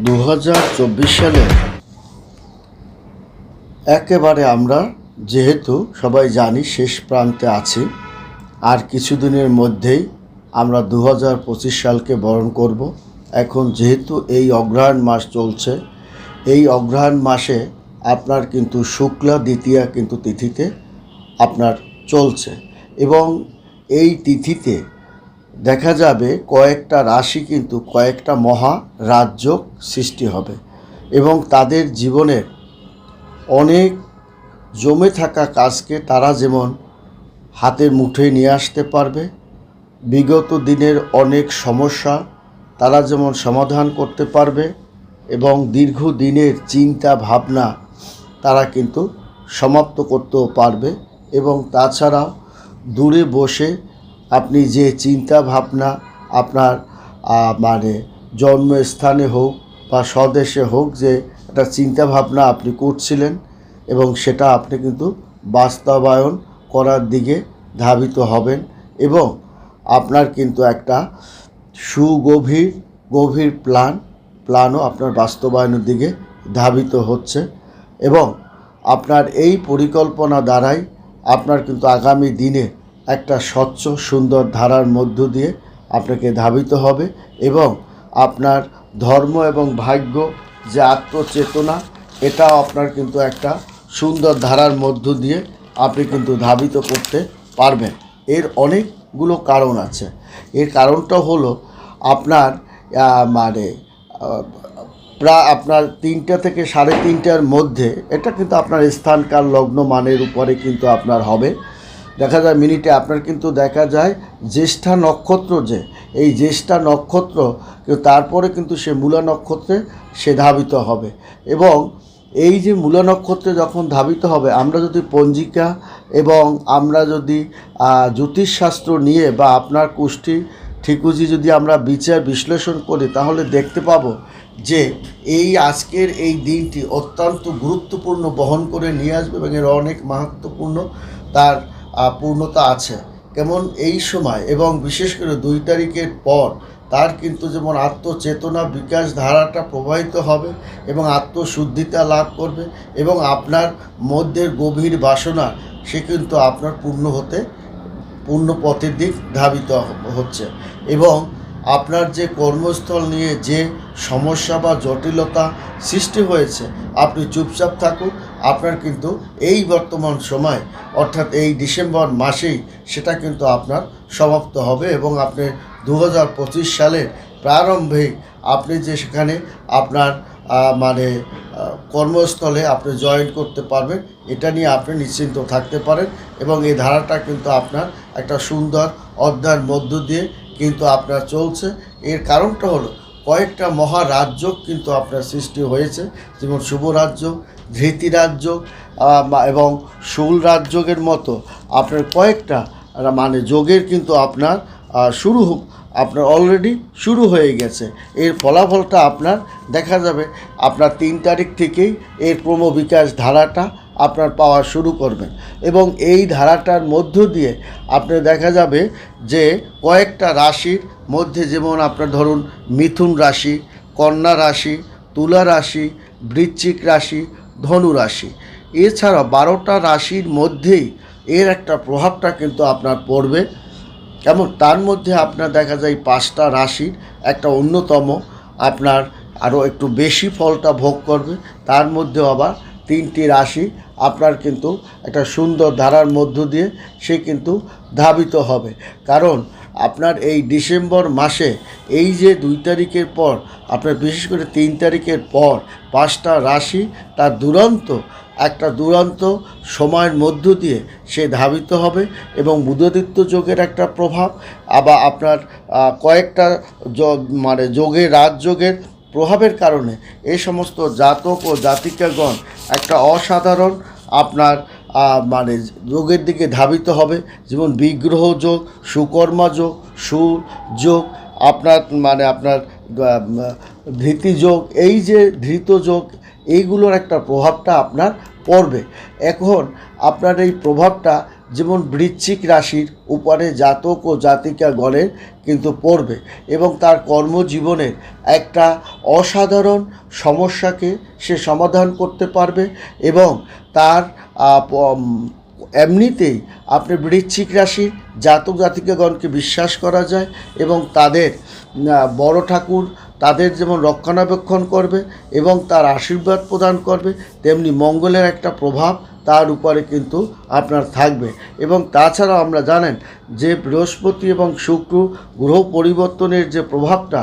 দু হাজার চব্বিশ সালে একেবারে আমরা, যেহেতু সবাই জানি শেষ প্রান্তে আছি, আর কিছুদিনের মধ্যেই আমরা দু সালকে বরণ করব। এখন যেহেতু এই অগ্রহায়ণ মাস চলছে, এই অগ্রহায়ণ মাসে আপনার কিন্তু শুক্লা দ্বিতীয়া কিন্তু তিথিতে আপনার চলছে এবং এই তিথিতে দেখা যাবে কয়েকটা রাশি কিন্তু কয়েকটা মহা রাজ্য সৃষ্টি হবে। এবং তাদের জীবনের অনেক জমে থাকা কাজকে তারা যেমন হাতের মুঠে নিয়ে আসতে পারবে, বিগত দিনের অনেক সমস্যা তারা যেমন সমাধান করতে পারবে এবং দীর্ঘদিনের চিন্তা ভাবনা তারা কিন্তু সমাপ্ত করতেও পারবে। এবং তাছাড়াও দূরে বসে আপনি যে চিন্তা ভাবনা আপনার মানে জন্মস্থানে হোক বা স্বদেশে হোক যে একটা চিন্তা ভাবনা আপনি করছিলেন এবং সেটা আপনি কিন্তু বাস্তবায়ন করার দিকে ধাবিত হবেন এবং আপনার কিন্তু একটা সুগভীর, গভীর প্ল্যান, প্ল্যানও আপনার বাস্তবায়নের দিকে ধাবিত হচ্ছে এবং আপনার এই পরিকল্পনা দ্বারাই আপনার কিন্তু আগামী দিনে একটা স্বচ্ছ, সুন্দর ধারার মধ্য দিয়ে আপনাকে ধাবিত হবে এবং আপনার ধর্ম এবং ভাগ্য যে আত্মচেতনা, এটাও আপনার কিন্তু একটা সুন্দর ধারার মধ্য দিয়ে আপনি কিন্তু ধাবিত করতে পারবেন। এর অনেকগুলো কারণ আছে। এর কারণটা হলো আপনার মানে প্রায় আপনার তিনটা থেকে সাড়ে তিনটার মধ্যে, এটা কিন্তু আপনার স্থানকাল, লগ্ন, মানের উপরে কিন্তু আপনার হবে। দেখা যায় মিনিটে আপনার কিন্তু দেখা যায় জ্যেষ্ঠা নক্ষত্র যে, এই জ্যেষ্ঠা নক্ষত্র তারপরে কিন্তু সে মূলা নক্ষত্রে সে ধাবিত হবে। এবং এই যে মূলা নক্ষত্রে যখন ধাবিত হবে, আমরা যদি পঞ্জিকা এবং আমরা যদি জ্যোতিষশাস্ত্র নিয়ে বা আপনার কুষ্টি ঠিকুজি যদি আমরা বিচার বিশ্লেষণ করি, তাহলে দেখতে পাবো যে এই আজকের এই দিনটি অত্যন্ত গুরুত্বপূর্ণ বহন করে নিয়ে আসবে এবং এর অনেক মাহাত্মপূর্ণ তার পূর্ণতা আছে। কেমন এই সময় এবং বিশেষ করে দুই তারিখের পর তার কিন্তু যেমন আত্মচেতনা বিকাশ ধারাটা প্রবাহিত হবে এবং আত্মশুদ্ধিতা লাভ করবে এবং আপনার মধ্যের গভীর বাসনা সে কিন্তু আপনার পূর্ণ হতে, পূর্ণ পথের দিক ধাবিত হচ্ছে। এবং আপনার যে কর্মস্থল নিয়ে যে সমস্যা বা জটিলতা সৃষ্টি হয়েছে, আপনি চুপচাপ থাকুন আপনার কিন্তু এই বর্তমান সময়, অর্থাৎ এই ডিসেম্বর মাসেই সেটা কিন্তু আপনার সমাপ্ত হবে এবং আপনি দু হাজার পঁচিশ সালের প্রারম্ভেই আপনি যে সেখানে আপনার মানে কর্মস্থলে আপনি জয়েন করতে পারবেন, এটা নিয়ে আপনি নিশ্চিন্ত থাকতে পারেন এবং এই ধারাটা কিন্তু আপনার একটা সুন্দর অধ্যায়ের মধ্য দিয়ে কিন্তু আপনার চলছে। এর কারণটা হলো কয়েকটা মহারাজ্য কিন্তু আপনার সৃষ্টি হয়েছে, যেমন শুভ রাজ্য ধৃতি রাজ্য এবং শুল রাজ্যের মতো। আপনার কয়েকটা মানে যোগের কিন্তু আপনার শুরু আপনার অলরেডি শুরু হয়ে গেছে। এর ফলাফলটা আপনার দেখা যাবে। আপনার তিন তারিখ থেকেই এর ক্রমবিকাশ ধারাটা আপনার পাওয়া শুরু করবেন। এবং এই ধারাটার মধ্য দিয়ে আপনি দেখা যাবে যে কয়েকটা রাশির মধ্যে যেমন আপনার ধরুন মিথুন রাশি, কন্যা রাশি, তুলা রাশি, বৃশ্চিক রাশি, ধনু রাশি। এছাড়া বারোটা রাশির মধ্যেই এর একটা প্রভাবটা কিন্তু আপনার পড়বে। কেমন? তার মধ্যে আপনার দেখা যায় পাঁচটা রাশির একটা অন্যতম। আপনার আরও একটু বেশি ফলটা ভোগ করবে। তার মধ্যে আবার তিনটি রাশি আপনার কিন্তু একটা সুন্দর ধারার মধ্য দিয়ে সে কিন্তু ধাবিত হবে। কারণ আপনার এই ডিসেম্বর মাসে এই যে দুই তারিখের পর, আপনার বিশেষ করে তিন তারিখের পর পাঁচটা রাশি তার দুরন্ত, একটা দুরন্ত সময়ের মধ্য দিয়ে সে ধাবিত হবে এবং বুধদিত্য যোগের একটা প্রভাব, আবার আপনার কয়েকটা য- মানে যোগের রাজযোগের প্রভাবের কারণে এই সমস্ত জাতক ও জাতিকাগণ একটা অসাধারণ আপনার মানে যোগের দিকে ধাবিত হবে। যেমন বিগ্রহ যোগ, সুকর্মা যোগ, সুর যোগ, আপনার মানে আপনার ধৃতি যোগ, এই যে ধৃত যোগ, এইগুলোর একটা প্রভাবটা আপনার পড়বে। এখন আপনার এই প্রভাবটা যেমন বৃশ্চিক রাশির উপরে জাতক ও জাতিকা গণের কিন্তু পড়বে এবং তার কর্মজীবনের একটা অসাধারণ সমস্যাকে সে সমাধান করতে পারবে এবং তার এমনিতেই আপনি বৃশ্চিক রাশি জাতক জাতিকাগণকে বিশ্বাস করা যায় এবং তাদের বড় ঠাকুর তাদের যেমন রক্ষণাবেক্ষণ করবে এবং তার আশীর্বাদ প্রদান করবে, তেমনি মঙ্গলের একটা প্রভাব তার উপরে কিন্তু আপনার থাকবে। এবং তাছাড়াও আমরা জানেন যে বৃহস্পতি এবং শুক্র গ্রহ পরিবর্তনের যে প্রভাবটা,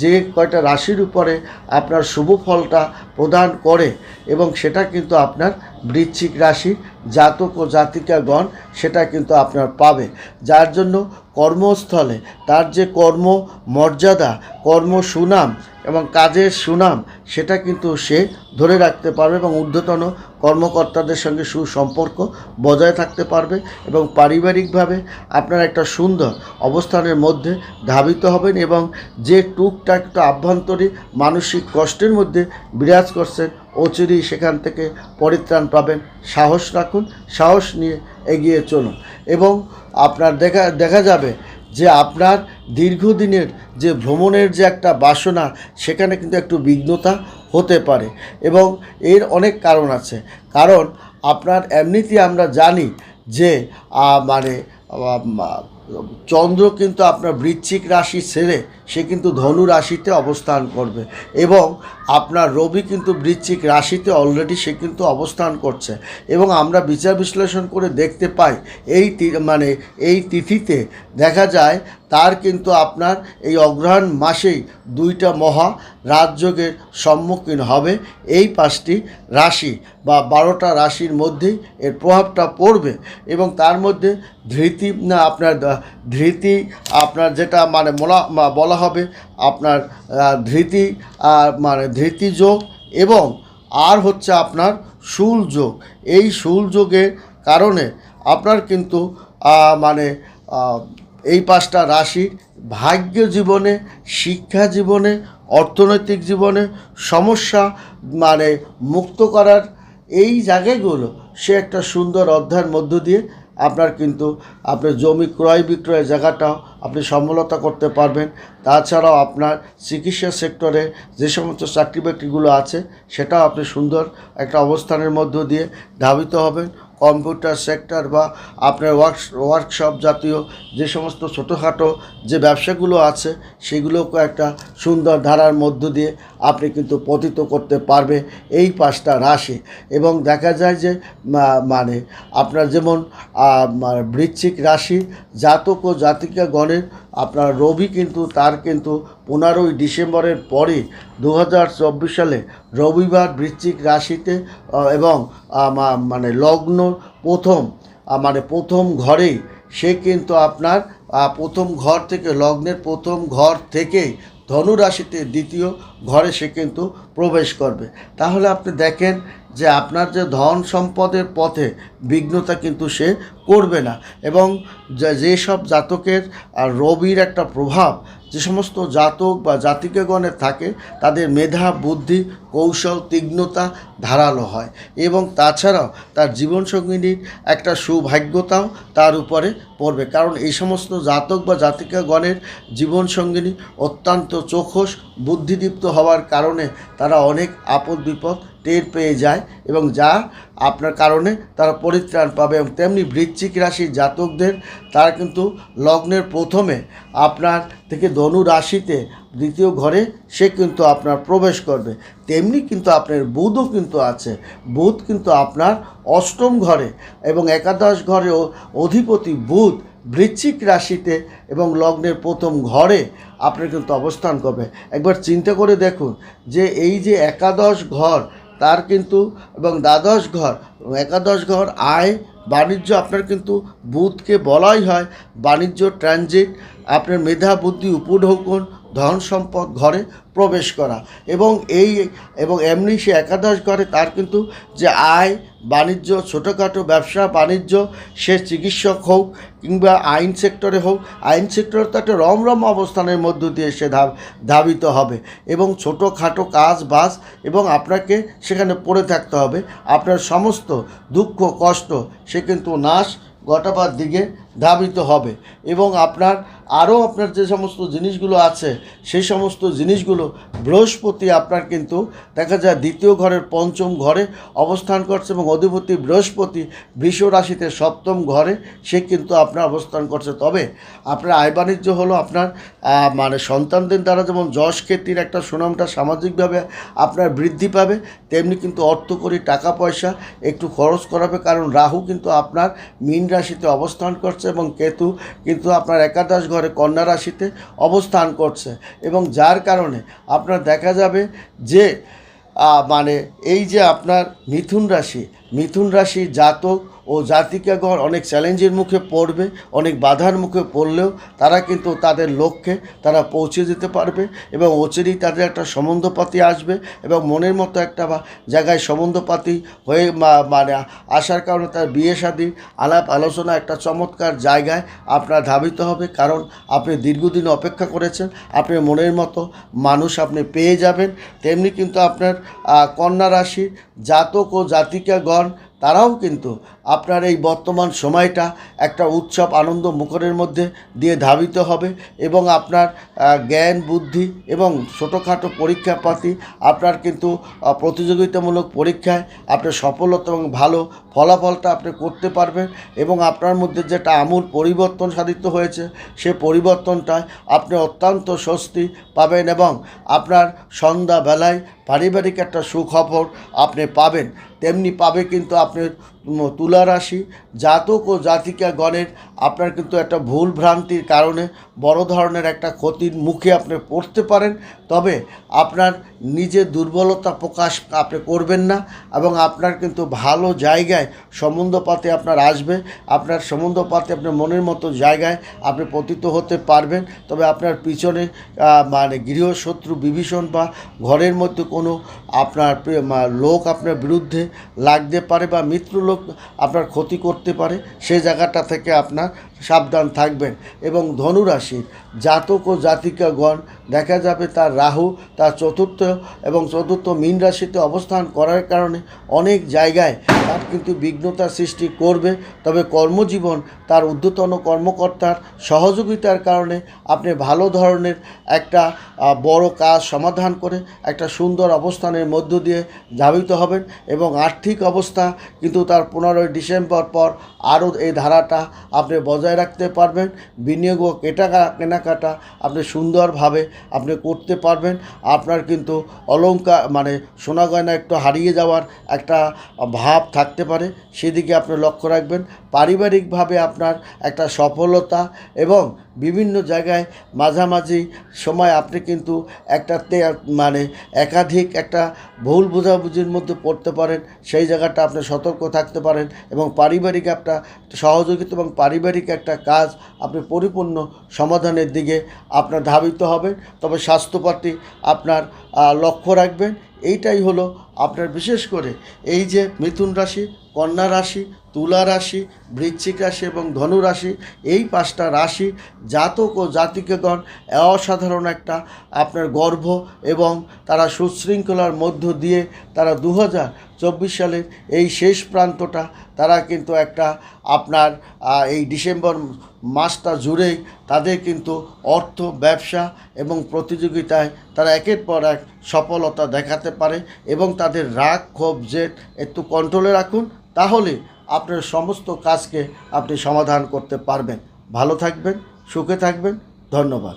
যে কয়টা রাশির উপরে আপনার শুভ ফলটা প্রদান করে এবং সেটা কিন্তু আপনার বৃশ্চিক রাশি, জাতক ও জাতিকাগণ সেটা কিন্তু আপনার পাবে। যার জন্য কর্মস্থলে তার যে কর্ম মর্যাদা কর্ম সুনাম এবং কাজের সুনাম সেটা কিন্তু সে ধরে রাখতে পারবে এবং ঊর্ধ্বতন কর্মকর্তাদের সঙ্গে সুসম্পর্ক বজায় থাকতে পারবে এবং পারিবারিকভাবে আপনার একটা সুন্দর অবস্থানের মধ্যে ধাবিত হবেন এবং যে টুকটাক একটা আভ্যন্তরীণ মানসিক কষ্টের মধ্যে বিরাজ করছেন অচিরেই সেখান থেকে পরিত্রাণ পাবেন, সাহস রাখুন, সাহস নিয়ে এগিয়ে চলুন। এবং আপনার দেখা দেখা যাবে যে আপনার দীর্ঘদিনের যে ভ্রমণের যে একটা বাসনা, সেখানে কিন্তু একটু বিঘ্নতা হতে পারে এবং এর অনেক কারণ আছে। কারণ আপনার এমনিতেই আমরা জানি যে মানে চন্দ্র কিন্তু আপনার বৃশ্চিক রাশি ছেড়ে সে কিন্তু ধনু রাশিতে অবস্থান করবে এবং আপনার রবি কিন্তু বৃশ্চিক রাশিতে অলরেডি সে কিন্তু অবস্থান করছে। এবং আমরা বিচার বিশ্লেষণ করে দেখতে পাই, এই মানে এই তিথিতে দেখা যায় তার কিন্তু আপনার এই অগ্রহায়ণ মাসেই দুইটা মহা রাজযোগের সম্মুখীন হবে। এই পাঁচটি রাশি বা বারোটা রাশির মধ্যেই এর প্রভাবটা পড়বে এবং তার মধ্যে ধৃতি আপনার ধৃতি, আপনার যেটা মানে বলা হবে আপনার ধৃতি মানে ধৃতি যোগ এবং আর হচ্ছে আপনার শুল যোগ এই শুল যোগের কারণে আপনার কিন্তু মানে এই পাঁচটা রাশির ভাগ্য জীবনে, শিক্ষা জীবনে, অর্থনৈতিক জীবনে সমস্যা মানে মুক্ত করার এই জায়গাগুলো সে একটা সুন্দর অধ্যায়ের মধ্য দিয়ে আপনার কিন্তু আপনার জমি ক্রয় বিক্রয়ের জায়গাটাও আপনি সম্বলতা করতে পারবেন। তাছাড়াও আপনার চিকিৎসা সেক্টরে যে সমস্ত চাকরি বাকরিগুলো আছে, সেটাও আপনি সুন্দর একটা অবস্থানের মধ্য দিয়ে ধাবিত হবেন। কম্পিউটার সেক্টর বা আপনার ওয়ার্ক ওয়ার্কশপ জাতীয় যে সমস্ত ছোটোখাটো যে ব্যবসাগুলো আছে, সেগুলোকে একটা সুন্দর ধারার মধ্য দিয়ে আপনি কিন্তু পতিত করতে পারবে এই পাঁচটা রাশি। এবং দেখা যায় যে মানে আপনার যেমন মানে বৃশ্চিক রাশি, জাতক ও জাতিকা গণের আপনার রবি কিন্তু, তার কিন্তু পনেরোই ডিসেম্বরের পরে দু হাজার চব্বিশ সালে রবিবার বৃশ্চিক রাশিতে এবং মানে লগ্ন প্রথম মানে প্রথম ঘরেই সে কিন্তু আপনার প্রথম ঘর থেকে, লগ্নের প্রথম ঘর থেকেই ধনু রাশিতে দ্বিতীয় ঘরে সে কিন্তু প্রবেশ করবে। তাহলে আপনি দেখেন যে আপনার যে ধন সম্পদের পথে বিঘ্নতা কিন্তু সে করবে না। এবং যে- যেসব জাতকের আর রবির একটা প্রভাব, যে সমস্ত জাতক বা জাতিকাগণের থাকে, তাদের মেধা, বুদ্ধি, কৌশল তীক্ষ্ণতা ধারালো হয়। এবং তাছাড়াও তার জীবনসঙ্গিনীর একটা সৌভাগ্যতাও তার উপরে পড়বে। কারণ এই সমস্ত জাতক বা জাতিকাগণের জীবনসঙ্গিনী অত্যন্ত চোখস বুদ্ধিদীপ্ত হওয়ার কারণে তারা অনেক আপদ বিপদ টের পেয়ে যায় এবং যা আপনার কারণে তারা পরিত্রাণ পাবে এবং তেমনি বৃশ্চিক রাশির জাতকদের, তারা কিন্তু লগ্নের প্রথমে আপনার থেকে ধনু রাশিতে দ্বিতীয় ঘরে সে কিন্তু আপনার প্রবেশ করবে। তেমনি কিন্তু আপনার বুধও কিন্তু আছে। বুধ কিন্তু আপনার অষ্টম ঘরে এবং একাদশ ঘরে অধিপতি বুধ বৃশ্চিক রাশিতে এবং লগ্নের প্রথম ঘরে আপনার কিন্তু অবস্থান করবে। একবার চিন্তা করে দেখুন যে এই যে একাদশ ঘর তার কিন্তু এবং দ্বাদশ ঘর, একাদশ ঘর আয়, বাণিজ্য আপনার কিন্তু বুধকে বলাই হয়। বাণিজ্য, ট্রানজিট, আপনার মেধা, বুদ্ধি, উপঢৌকন ধন সম্পদ ঘরে প্রবেশ করা। এবং এই, এবং এমনি সে একাদশ ঘরে তার কিন্তু যে আয়, বাণিজ্য, ছোটোখাটো ব্যবসা, বাণিজ্য, সে চিকিৎসক হোক কিংবা আইন সেক্টরে হোক, আইন সেক্টরে তো একটা রমরম অবস্থানের মধ্য দিয়ে সে ধাব, ধাবিত হবে। এবং ছোটোখাটো কাজ, বাজ, এবং আপনাকে সেখানে পড়ে থাকতে হবে। আপনার সমস্ত দুঃখ, কষ্ট, সে কিন্তু নাশ ঘটাবার দিকে ধাবিত হবে। এবং আপনার, আরও আপনার যে সমস্ত জিনিসগুলো আছে, সেই সমস্ত জিনিসগুলো বৃহস্পতি আপনার কিন্তু, দেখা যায় দ্বিতীয় ঘরের পঞ্চম ঘরে অবস্থান করছে এবং অধিপতি বৃহস্পতি বৃষ রাশিতে সপ্তম ঘরে, সে কিন্তু আপনার অবস্থান করছে। তবে আপনার আয় বাণিজ্য হলো আপনার মানে সন্তানদের দ্বারা যেমন যশ খ্যাতির একটা সুনামটা সামাজিকভাবে আপনার বৃদ্ধি পাবে, তেমনি কিন্তু অর্থকরী টাকা পয়সা একটু খরচ করাবে, কারণ রাহু কিন্তু আপনার মীন রাশিতে অবস্থান করছে। এবং কেতু কিন্তু আপনার একাদশ ঘরে কন্যা রাশিতে অবস্থান করছে এবং যার কারণে আপনার দেখা যাবে যে মানে এই যে আপনার মিথুন রাশি মিথুন রাশি জাতক ও জাতিকাগণ অনেক চ্যালেঞ্জের মুখে পড়বে, অনেক বাধার মুখে পড়লেও তারা কিন্তু তাদের লক্ষ্যে তারা পৌঁছে যেতে পারবে এবং অচিরেই তাদের একটা সম্বন্ধপাতি আসবে এবং মনের মতো একটা জায়গায় সম্বন্ধপাতি হয়ে মানে আসার কারণে তার বিয়ে শাদী, আলাপ আলোচনা একটা চমৎকার জায়গায় আপনার ধাবিত হবে। কারণ আপনি দীর্ঘদিন অপেক্ষা করেছেন, আপনি মনের মতো মানুষ আপনি পেয়ে যাবেন। তেমনি কিন্তু আপনার কন্যা রাশি জাতক ও জাতিকাগণ তারাও কিন্তু আপনার এই বর্তমান সময়টা একটা উৎসব আনন্দ মুখরের মধ্যে দিয়ে ধাবিত হবে এবং আপনার জ্ঞান, বুদ্ধি এবং ছোটোখাটো পরীক্ষাপাতি আপনার কিন্তু প্রতিযোগিতামূলক পরীক্ষায় আপনার সফলতা এবং ভালো ফলাফলটা আপনি করতে পারবেন এবং আপনার মধ্যে যেটা আমূল পরিবর্তন সাধিত হয়েছে সে পরিবর্তনটায় আপনি অত্যন্ত স্বস্তি পাবেন এবং আপনার সন্ধ্যাবেলায় পারিবারিক একটা সুখবর আপনি পাবেন। তেমনি পাবে কিন্তু আপনার উম, তুলা রাশি, জাতক ও জাতিকা গণের আপনার কিন্তু একটা ভুল ভ্রান্তির কারণে বড় ধরনের একটা ক্ষতির মুখে আপনি পড়তে পারেন। তবে আপনার নিজের দুর্বলতা প্রকাশ আপনি করবেন না এবং আপনার কিন্তু ভালো জায়গায় সম্বন্ধপাতে আপনার আসবে। আপনার সম্বন্ধপাতে আপনার মনের মতো জায়গায় আপনি পতিত হতে পারবেন। তবে আপনার পিছনে মানে গৃহশত্রু বিভীষণ বা ঘরের মধ্যে কোনো আপনার লোক আপনার বিরুদ্ধে লাগতে পারে বা মিত্র আপনার ক্ষতি করতে পারে সেই জায়গাটা থেকে আপনার সাবধান থাকবেন। এবং ধনুরাশির জাতক ও জাতিকাগণ, দেখা যাবে তার রাহু, তার চতুর্থ এবং চতুর্থ মীন রাশিতে অবস্থান করার কারণে অনেক জায়গায় তার কিন্তু বিঘ্নতার সৃষ্টি করবে। তবে কর্মজীবন তার ঊর্ধ্বতন কর্মকর্তার সহযোগিতার কারণে আপনি ভালো ধরনের একটা বড় কাজ সমাধান করে একটা সুন্দর অবস্থানের মধ্য দিয়ে ধাবিত হবেন এবং আর্থিক অবস্থা কিন্তু তার পনেরোই ডিসেম্বর পর আরও এই ধারাটা আপনি বজায় রাখতে পারবেন। বিনিয়োগ ও কেটাকা কেনাকাটা আপনি সুন্দরভাবে আপনি করতে পারবেন। আপনার কিন্তু অলঙ্কার মানে সোনা গয়না একটু হারিয়ে যাওয়ার একটা ভাব থাকতে পারে। সেদিকে আপনি লক্ষ্য রাখবেন। পারিবারিকভাবে আপনার একটা সফলতা এবং বিভিন্ন জায়গায় মাঝামাঝি সময় আপনি কিন্তু একটা মানে একাধিক একটা ভুল বোঝাবুঝির মধ্যে পড়তে পারেন। সেই জায়গাটা আপনি সতর্ক থাকতে পারেন এবং পারিবারিক একটা সহযোগিতা এবং পারিবারিক একটা কাজ আপনি পরিপূর্ণ সমাধানের দিকে আপনার ধাবিত হবেন। তবে স্বাস্থ্যপাতি আপনার লক্ষ্য রাখবেন এইটাই হলো আপনার বিশেষ করে এই যে মিথুন রাশি, কন্যা রাশি, তুলা রাশি, বৃশ্চিক রাশি এবং ধনু রাশি, এই পাঁচটা রাশি, জাতক ও জাতিকেগণ অসাধারণ একটা আপনার গর্ভ এবং তারা সুশৃঙ্খলার মধ্য দিয়ে তারা দু হাজার চব্বিশ সালের এই শেষ প্রান্তটা, তারা কিন্তু একটা আপনার এই ডিসেম্বর মাসটা জুড়েই তাদের কিন্তু অর্থ, ব্যবসা এবং প্রতিযোগিতায় তারা একের পর এক সফলতা দেখাতে পারে এবং তাদের রাগ, ক্ষোভ, জেদ একটু কন্ট্রোলে রাখুন, তাহলে আপনার সমস্ত কাজকে আপনি সমাধান করতে পারবেন। ভালো থাকবেন, সুখে থাকবেন, ধন্যবাদ।